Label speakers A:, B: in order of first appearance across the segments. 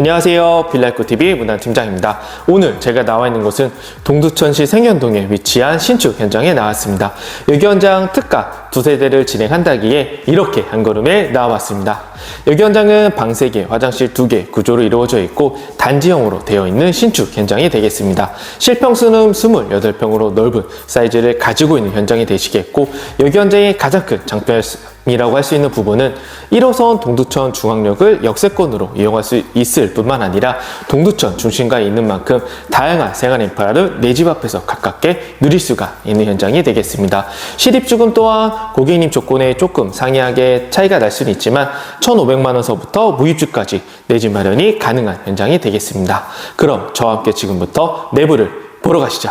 A: 안녕하세요. 빌라이코TV 문화팀장입니다. 오늘 제가 나와 있는 곳은 동두천시 생현동에 위치한 신축 현장에 나왔습니다. 여기 현장 특가 두 세 대를 진행한다기에 이렇게 한 걸음에 나와봤습니다. 여기 현장은 방 3개, 화장실 2개 구조로 이루어져 있고 단지형으로 되어 있는 신축 현장이 되겠습니다. 실평수는 28평으로 넓은 사이즈를 가지고 있는 현장이 되시겠고 여기 현장의 가장 큰 장점 이라고 할 수 있는 부분은 1호선 동두천 중앙역을 역세권으로 이용할 수 있을 뿐만 아니라 동두천 중심가에 있는 만큼 다양한 생활 인프라를 내 집 앞에서 가깝게 누릴 수가 있는 현장이 되겠습니다. 실입주금 또한 고객님 조건에 조금 상이하게 차이가 날 수는 있지만 1,500만 원서부터 무입주까지 내 집 마련이 가능한 현장이 되겠습니다. 그럼 저와 함께 지금부터 내부를 보러 가시죠.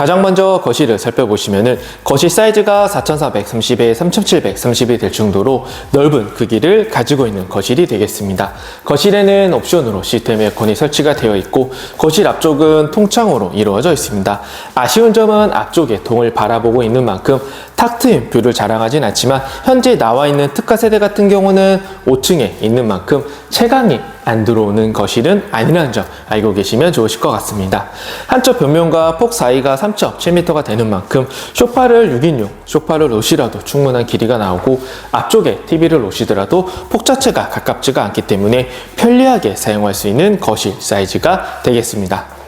A: 가장 먼저 거실을 살펴보시면은 거실 사이즈가 4430에 3730이 될 정도로 넓은 크기를 가지고 있는 거실이 되겠습니다. 거실에는 옵션으로 시스템 에어컨이 설치가 되어 있고 거실 앞쪽은 통창으로 이루어져 있습니다. 아쉬운 점은 앞쪽에 동을 바라보고 있는 만큼 탁 트인 뷰를 자랑하진 않지만 현재 나와 있는 특가 세대 같은 경우는 5층에 있는 만큼 채광이 안 들어오는 거실은 아니라는 점 알고 계시면 좋으실 것 같습니다. 한쪽 벽면과 폭 사이가 3.7m가 되는 만큼 쇼파를 6인용, 쇼파를 놓으시라도 충분한 길이가 나오고 앞쪽에 TV를 놓으시더라도 폭 자체가 가깝지가 않기 때문에 편리하게 사용할 수 있는 거실 사이즈가 되겠습니다.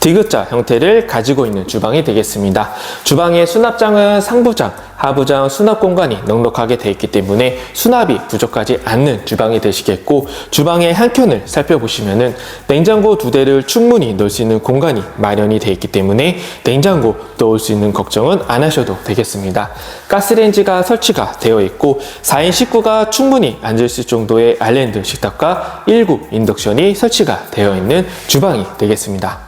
A: 디귿자 형태를 가지고 있는 주방이 되겠습니다. 주방의 수납장은 상부장, 하부장 수납 공간이 넉넉하게 되어 있기 때문에 수납이 부족하지 않는 주방이 되시겠고 주방의 한 켠을 살펴보시면은 냉장고 두 대를 충분히 넣을 수 있는 공간이 마련이 되어 있기 때문에 냉장고 넣을 수 있는 걱정은 안 하셔도 되겠습니다. 가스레인지가 설치가 되어 있고 4인 식구가 충분히 앉을 수 있을 정도의 아일랜드 식탁과 1구 인덕션이 설치가 되어 있는 주방이 되겠습니다.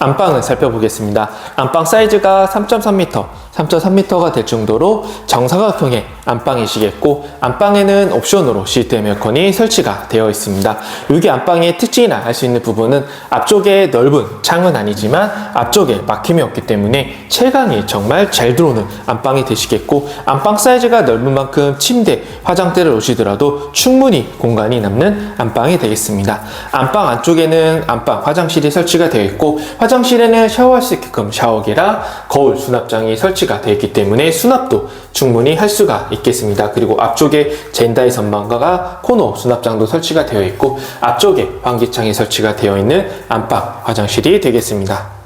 A: 안방을 살펴보겠습니다. 안방 사이즈가 3.3m, 3.3m가 될 정도로 정사각형의 안방이시겠고 안방에는 옵션으로 시스템 에어컨이 설치가 되어 있습니다. 여기 안방의 특징이라 할수 있는 부분은 앞쪽에 넓은 창은 아니지만 앞쪽에 막힘이 없기 때문에 채광이 정말 잘 들어오는 안방이 되시겠고 안방 사이즈가 넓은 만큼 침대, 화장대를 놓으시더라도 충분히 공간이 남는 안방이 되겠습니다. 안방 안쪽에는 안방 화장실이 설치가 되어 있고 화장실에는 샤워할 수 있게끔 샤워기랑 거울 수납장이 설치가 되어 있기 때문에 수납도 충분히 할 수가 있겠습니다. 그리고 앞쪽에 젠다이 선반가가 코너 수납장도 설치가 되어 있고 앞쪽에 환기창이 설치가 되어 있는 안방 화장실이 되겠습니다.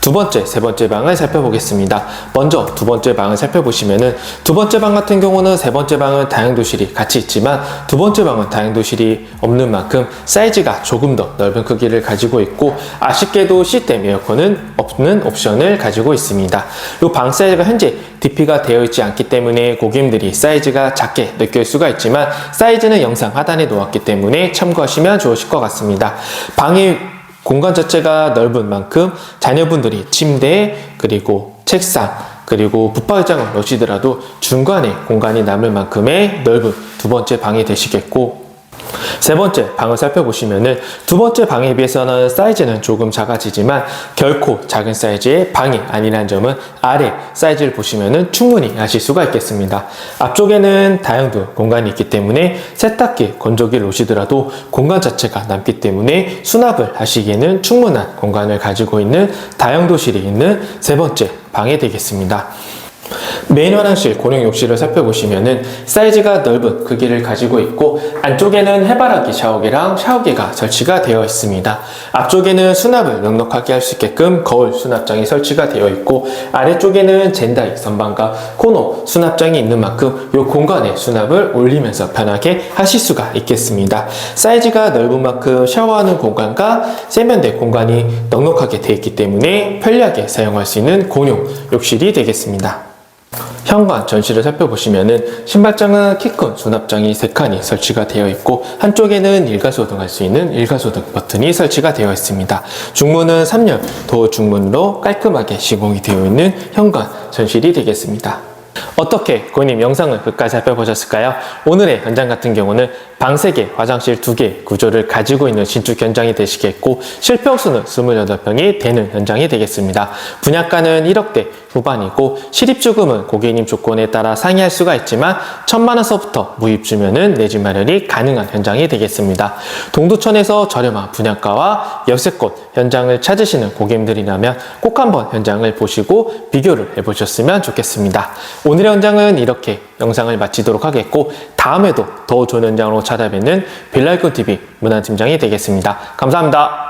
A: 두 번째, 세 번째 방을 살펴보겠습니다. 먼저 두 번째 방을 살펴보시면은 두 번째 방 같은 경우는 세 번째 방은 다용도실이 같이 있지만 두 번째 방은 다용도실이 없는 만큼 사이즈가 조금 더 넓은 크기를 가지고 있고 아쉽게도 시스템 에어컨은 없는 옵션을 가지고 있습니다. 이 방 사이즈가 현재 DP가 되어 있지 않기 때문에 고객님들이 사이즈가 작게 느낄 수가 있지만 사이즈는 영상 하단에 놓았기 때문에 참고하시면 좋으실 것 같습니다. 방이 공간 자체가 넓은 만큼 자녀분들이 침대 그리고 책상 그리고 붙박이장을 놓으시더라도 중간에 공간이 남을 만큼의 넓은 두 번째 방이 되시겠고 세 번째 방을 살펴보시면은 두 번째 방에 비해서는 사이즈는 조금 작아지지만 결코 작은 사이즈의 방이 아니라는 점은 아래 사이즈를 보시면은 충분히 아실 수가 있겠습니다. 앞쪽에는 다용도 공간이 있기 때문에 세탁기, 건조기를 놓으시더라도 공간 자체가 남기 때문에 수납을 하시기에는 충분한 공간을 가지고 있는 다용도실이 있는 세 번째 방이 되겠습니다. 메인 화장실 고령 욕실을 살펴보시면은 사이즈가 넓은 크기를 가지고 있고 안쪽에는 해바라기 샤워기랑 샤워기가 설치가 되어 있습니다. 앞쪽에는 수납을 넉넉하게 할 수 있게끔 거울 수납장이 설치가 되어 있고 아래쪽에는 젠다이 선반과 코너 수납장이 있는 만큼 이 공간에 수납을 올리면서 편하게 하실 수가 있겠습니다. 사이즈가 넓은 만큼 샤워하는 공간과 세면대 공간이 넉넉하게 되어 있기 때문에 편리하게 사용할 수 있는 공용 욕실이 되겠습니다. 현관 전시를 살펴보시면은 신발장은 키큰 수납장이 3칸이 설치가 되어 있고 한쪽에는 일가소등할 수 있는 일가소등 버튼이 설치가 되어 있습니다. 중문은 3열 도어 중문으로 깔끔하게 시공이 되어 있는 현관 전실이 되겠습니다. 어떻게 고객님 영상을 끝까지 살펴보셨을까요? 오늘의 현장 같은 경우는 방 3개, 화장실 2개 구조를 가지고 있는 신축 현장이 되시겠고 실평수는 28평이 되는 현장이 되겠습니다. 분양가는 1억대 후반이고 실입주금은 고객님 조건에 따라 상이할 수가 있지만 천만 원서부터 무입주면은 내 집 마련이 가능한 현장이 되겠습니다. 동두천에서 저렴한 분양가와 역세권 현장을 찾으시는 고객님들이라면 꼭 한번 현장을 보시고 비교를 해보셨으면 좋겠습니다. 오늘의 현장은 이렇게 영상을 마치도록 하겠고 다음에도 더 좋은 현장으로 찾아뵙는 빌라이콘TV 문화팀장이 되겠습니다. 감사합니다.